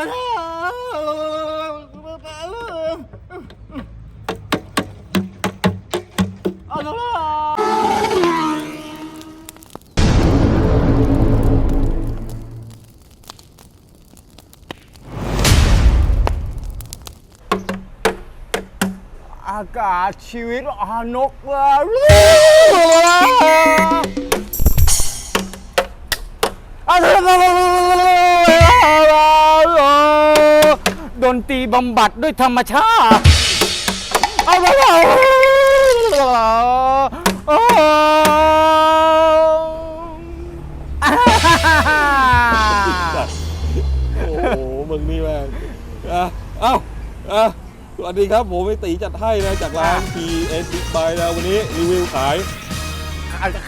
อากาศชีวิตอานกเว่าดำบัดด้วยธรรมชาติโอ้โหมึงนี่แม่งอะเอ้าอะสวัสดีครับผมไอตีจัดให้นะจากร้าน P S Big Buy นะวันนี้รีวิวขาย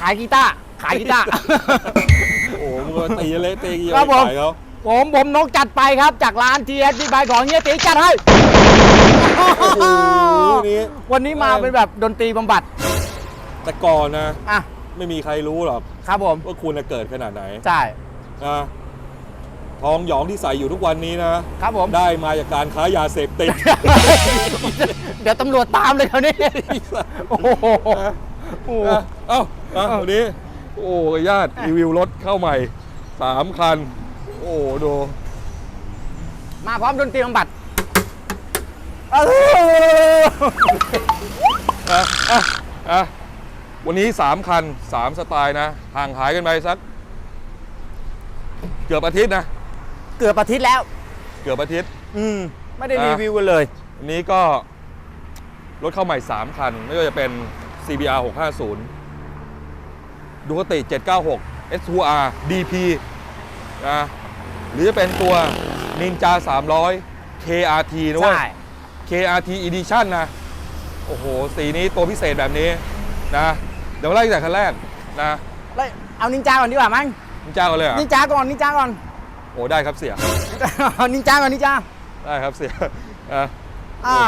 ขายกีตาร์ขายกีตาร์โอ้โหมึงก็ตีเละเตะเยี่ยครับผมขายเขา ผมผมนกจัดไปครับ จากร้าน t s ที่บายของเฮียตีจัดให้โอ้โหนี่ วันนี้มาเป็นแบบดนตรีบำบัดแต่ก่อนนะอะไม่มีใครรู้หรอกครับผมว่าคุณน่ะเกิดขนาดไหนใช่นะทองหยองที่ใส่อยู่ทุกวันนี้นะครับผมได้มาจากการค้ายาเสพติด เดี๋ยวตำรวจตามเลยคราวนี้โอ้โหโอ้โหอะเอ้าอะวันนี้ โอ้ญาติรีวิวรถเข้าใหม่สามคันโอ้ดู มาพร้อมดนตรีบำบัดอะอะอะวันนี้ 3 คัน 3 สไตล์นะ ห่างหายกันไปสัก เกือบอาทิตย์นะ เกือบอาทิตย์แล้ว เกือบอาทิตย์ อืม ไม่ได้อะ รีวิวกันเลย วันนี้ก็ รถเข้าใหม่ 3 คัน ไม่ว่าจะเป็น CBR 650ดูคติ796 S2R DP นะ หรือจะเป็นตัว Ninja 300 KRT นะเว้ย ใช่ KRT Edition นะ โอ้โห สีนี้ตัวพิเศษแบบนี้นะ เดี๋ยวไล่ตั้งแต่คันแรกนะแล้วเอานินจาก่อนดีกว่ามั้งนินจากันเลยเหรอะนินจาก่อนนินจาก่อน โอ้ได้ครับเสีย เอานินจาก่อนนินจาได้ครับเสียอะ อ่า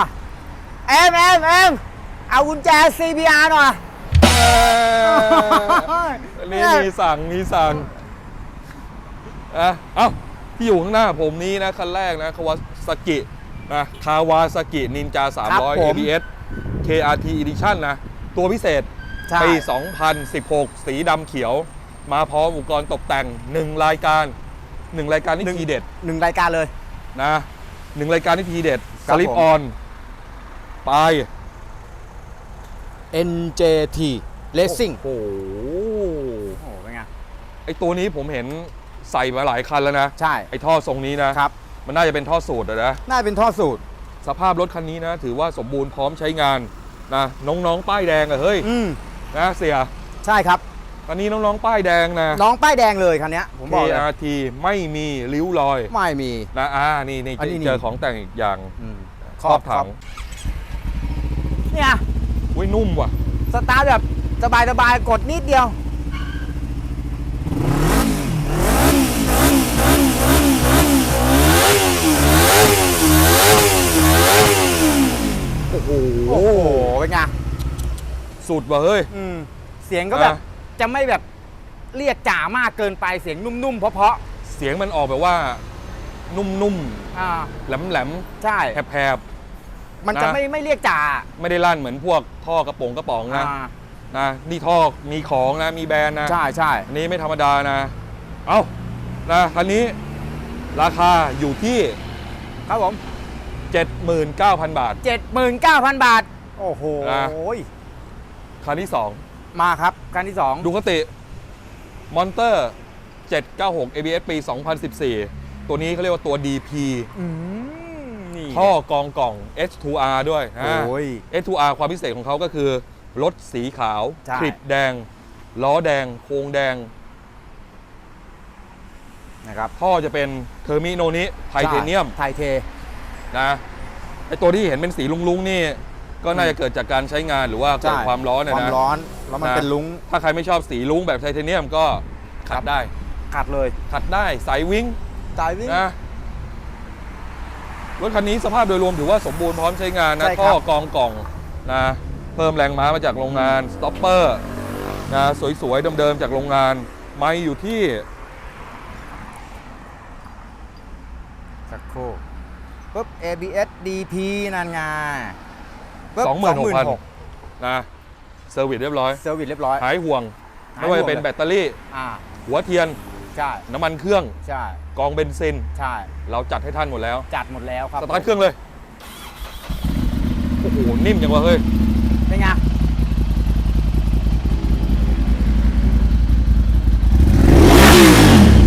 เอ็มเอ็มเอ็มเอากุญแจ CBR หน่อยอันนี้มีสั่งมีสั่งอะเอ้า ที่อยู่ข้างหน้าผมนี้นะ คันแรกนะคาวาซากินะคาวาซากินินจาครับผ300ม ABS KRT Edition นะ ตัวพิเศษใช่ปี 2016 สีดำเขียว มาพร้อมอุปกรณ์ตกแต่ง 1 รายการ 1 รายการที่ทีเด็ดหนึ่งรายการเลยนะหนึ่งรายการที่ทีเด็ดคสรับลิปผมออนปลาย NJT Racing โอ้โหโอ้โหเป็นไงไอตัวนี้ผมเห็น ใส่มาหลายคันแล้วนะใช่ ไอท่อทรงนี้นะครับ มันน่าจะเป็นท่อสูตรอะนะน่าเป็นท่อสูตร สภาพรถคันนี้นะ ถือว่าสมบูรณ์พร้อมใช้งานนะน้องๆป้ายแดงอะเฮ้ยอืมนะเสียใช่ครับ ตอนนี้น้องๆป้ายแดงนะ น้องป้ายแดงเลยคันเนี้ยผมบอกเลย KRT ไม่มีริ้วรอยไม่มี นะอ่านี่นี่อันนี้นี่เจอของแต่งอีกอย่างอืมครอบถังเนี่ย อุ้ยนุ่มว่ะ สตาร์ทแบบสบายสบายๆกดนิดเดียว โอ้โห โอ้โห เป็นไงสุดว่ะเฮ้ย อืมเสียงก็แบบ อะ จะไม่แบบเรียกจ๋ามากเกินไปเสียงนุ่มๆ เพราะเสียงมันออกแบบว่า นุ่มๆอ่าๆแหลมใช่ ๆแผบมันจะนะ ไม่ไม่เรียกจ๋าๆไม่ได้ลั่นเหมือนพวกท่อกระป๋องกระป๋องนะอ่านะนี่ท่อมีของนะมีแบรนด์นะ ใช่ใช่อันนี้ไม่ธรรมดานะ เอานะคันนี้ราคาอยู่ที่ ครับผม79,000 บาท 79,000 บาท โอ้โหนะ คันที่ มาครับการที่2 2ดูคติมอนเตอร์ 796 ABS ปี 2014 ตัวนี้เขาเรียกว่าตัว DP อืมนี่ท่อกองกล่อง H2R ด้วยนะ โอ้ย H2R ความพิเศษของเขาก็คือ รถสีขาวใช่ คลิปแดง ล้อแดง โครงแดง นะครับท่อจะเป็นเทอร์มิโนนิไทเทเนียม ไทเทนะไอตัวที่เห็นเป็นสีลุงๆ นี่ ก็น่าจะเกิดจากการใช้งานหรือว่าเกิดความร้อนนะความนะร้อนแล้วมันนะเป็นลุงถ้าใครไม่ชอบสีลุงแบบไทเทเนียมก็ขัดได้ ขัดเลยขัดได้สายวิ่งสายวิ่งนะรถคันนี้สภาพโดยรวมถือว่าสมบูรณ์พร้อมใช้งานนะใช่ครับท่อกองกล่องนะเพิ่มแรงม้ามาจากโรงงานสต็อปเปอร์นะสวยๆเดิมๆจากโรงงาน ไม่อยู่ที่สักคฟูปุ๊บ ABS DP นั่นไงปุ๊บ สองหมื่นหกพัน26,000นะเซอร์วิสเรียบร้อยเซอร์วิสเรียบร้อยหายห่วงหายไม่ว่าห่วจะงเป็นเลยแบตเตอรี่อ่าหัวเทียนใช่น้ำมันเครื่องใช่กองเบนซินใช่เราจัดให้ท่านหมดแล้ว จัดหมดแล้วครับสตาร์ทเครื่องเลยโอ้โหนิ่มจังวะเฮ้ยเป็นไง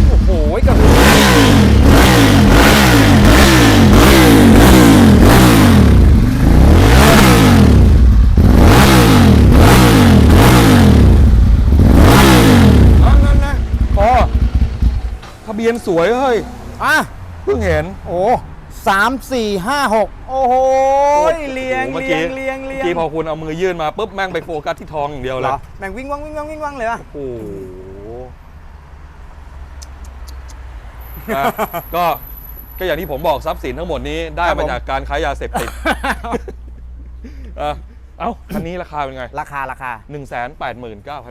โอ้โหกับ นั่นนั่นนะพอทะเบี ยนสวยเฮ้ยอะเพิ่งเห็น โอ้สามสี่ห้าหกโอ้โหเลียงโอ้โหมื่อเลียกี้งเลียงเลียเมื่องกี้พอคุณเอามือยื่นมาปุ๊บแม่งไปโฟกัสที่ทองอย่างเดียวเหเลรยอแม่งวิ่งวังวิ่งวังวิ่งวังเลยป่ะโอ้โหอะก็ก็อย่างที่ผมบอกทรัพย์สินทั้งหมดนี้ได้ครับผมมาจากการค้ายาเสพติดอะ เอ้าคันนี้ราคาเป็นไง ราคาราคา 1 8 9 0 0 0 บาท 1 8 9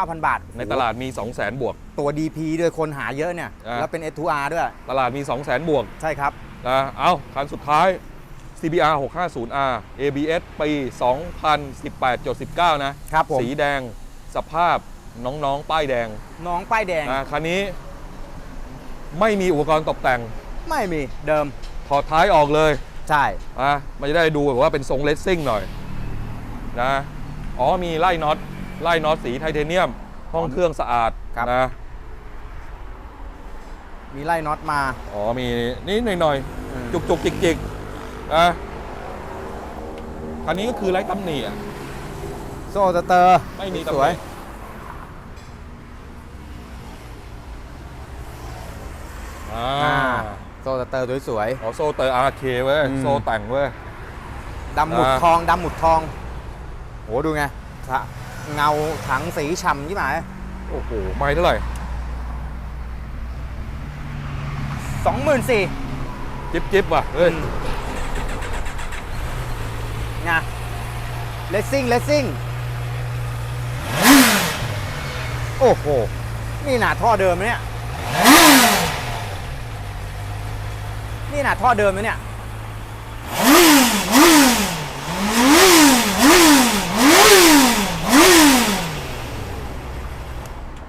0 0 0 บาท ในตลาดมี 2 0 0 0 0 0 บวก ตัว DP ด้วยคนหาเยอะเนี่ย อะ แล้วเป็น S2R ด้วย ตลาดมี 2 0 0 0 0 0 บวกใช่ครับ นะเอาคันสุดท้าย CBR 650R ABS ปี 2018.19 นะ ครับผม สีแดงสภาพน้องๆ ป้ายแดงน้องป้ายแดงนะคันนี้ ไม่มีอุปกรณ์ตกแต่ง ไม่มีเดิมถอดท้ายออกเลย ใช่ อะมันจะได้ดูแบบว่าเป็นทรงเลสซิ่งหน่อยนะอ๋อมีไล่น็อตไล่น็อตสีไทเทเนียม ห้องเครื่องสะอาดนะมีไล่น็อตมาอ๋อมีนิดหน่อยอืมๆจุกจุกจิกจิกๆนะคันนี้ก็คือไร้ตำหนิอะ โซ่สเตอร์ไม่มีสตำหวยนิอ่า อ่า โซ่สเตอร์สวยอ๋อโซ่เตอร์อาร์เคเว้ยอืมโซ่แต่งเว้ย ๆดำหมุดอ่า ทองดำหมุดทองโหดูไงทะเงาถังสีฉ่ำยี่หมายโอ้โห ไม่เท่าไหร่ สองหมื่นสี่จิ๊บจิ๊บว่ะ เฮ้ยไงเลสซิ่งเลสซิ่งโอ้โห นี่หนาท่อเดิมไหมเนี่ย นี่หนาท่อเดิมไหมเนี่ย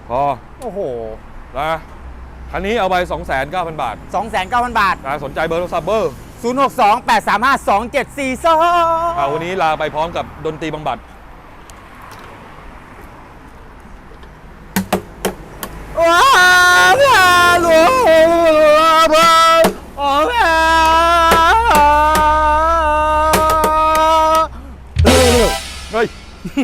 พอโอ้โหนะคันนี้เอาไป 29,000บาท 29,000 บาทนะสนใจเบอร์โทรศัพท์เบอร์ 062 835 2742อ่าวันนี้ลาไปพร้อมกับดนตรีบำบัด